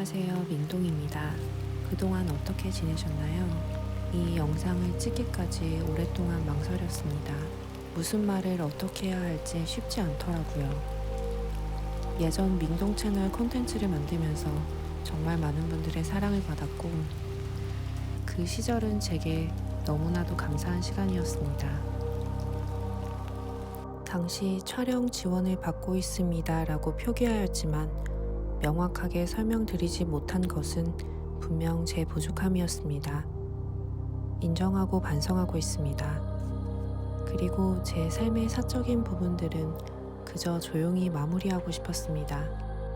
안녕하세요. 민동입니다. 그동안 어떻게 지내셨나요? 이 영상을 찍기까지 오랫동안 망설였습니다. 무슨 말을 어떻게 해야 할지 쉽지 않더라고요. 예전 민동 채널 콘텐츠를 만들면서 정말 많은 분들의 사랑을 받았고, 그 시절은 제게 너무나도 감사한 시간이었습니다. 당시 촬영 지원을 받고 있습니다 라고 표기하였지만 명확하게 설명드리지 못한 것은 분명 제 부족함이었습니다. 인정하고 반성하고 있습니다. 그리고 제 삶의 사적인 부분들은 그저 조용히 마무리하고 싶었습니다.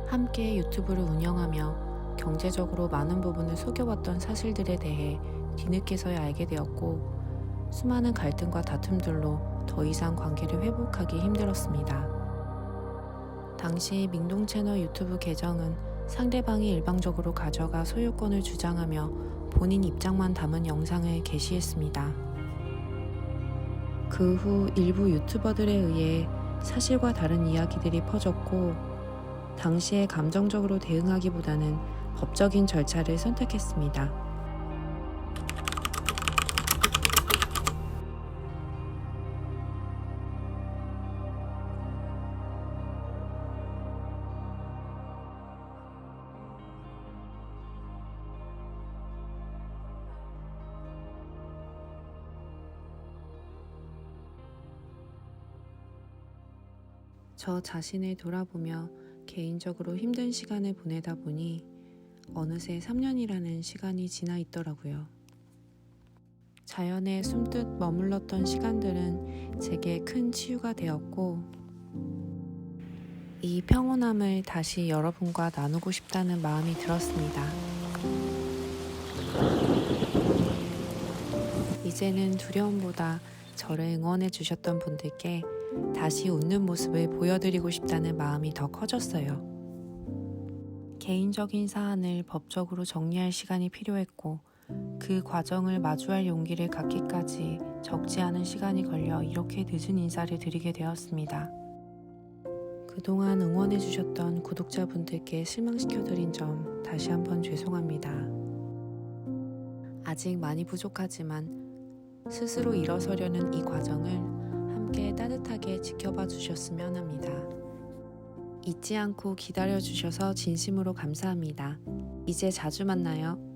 함께 유튜브를 운영하며 경제적으로 많은 부분을 속여왔던 사실들에 대해 뒤늦게서야 알게 되었고 수많은 갈등과 다툼들로 더 이상 관계를 회복하기 힘들었습니다. 당시 민동 채널 유튜브 계정은 상대방이 일방적으로 가져가 소유권을 주장하며 본인 입장만 담은 영상을 게시했습니다. 그 후 일부 유튜버들에 의해 사실과 다른 이야기들이 퍼졌고 당시에 감정적으로 대응하기보다는 법적인 절차를 선택했습니다. 저 자신을 돌아보며 개인적으로 힘든 시간을 보내다 보니 어느새 3년이라는 시간이 지나 있더라고요. 자연에 숨듯 머물렀던 시간들은 제게 큰 치유가 되었고, 이 평온함을 다시 여러분과 나누고 싶다는 마음이 들었습니다. 이제는 두려움보다 저를 응원해 주셨던 분들께 다시 웃는 모습을 보여드리고 싶다는 마음이 더 커졌어요. 개인적인 사안을 법적으로 정리할 시간이 필요했고, 그 과정을 마주할 용기를 갖기까지 적지 않은 시간이 걸려 이렇게 늦은 인사를 드리게 되었습니다. 그동안 응원해주셨던 구독자분들께 실망시켜드린 점 다시 한번 죄송합니다. 아직 많이 부족하지만 스스로 일어서려는 이 과정을 함께 따뜻하게 지켜봐 주셨으면 합니다. 잊지 않고 기다려 주셔서 진심으로 감사합니다. 이제 자주 만나요.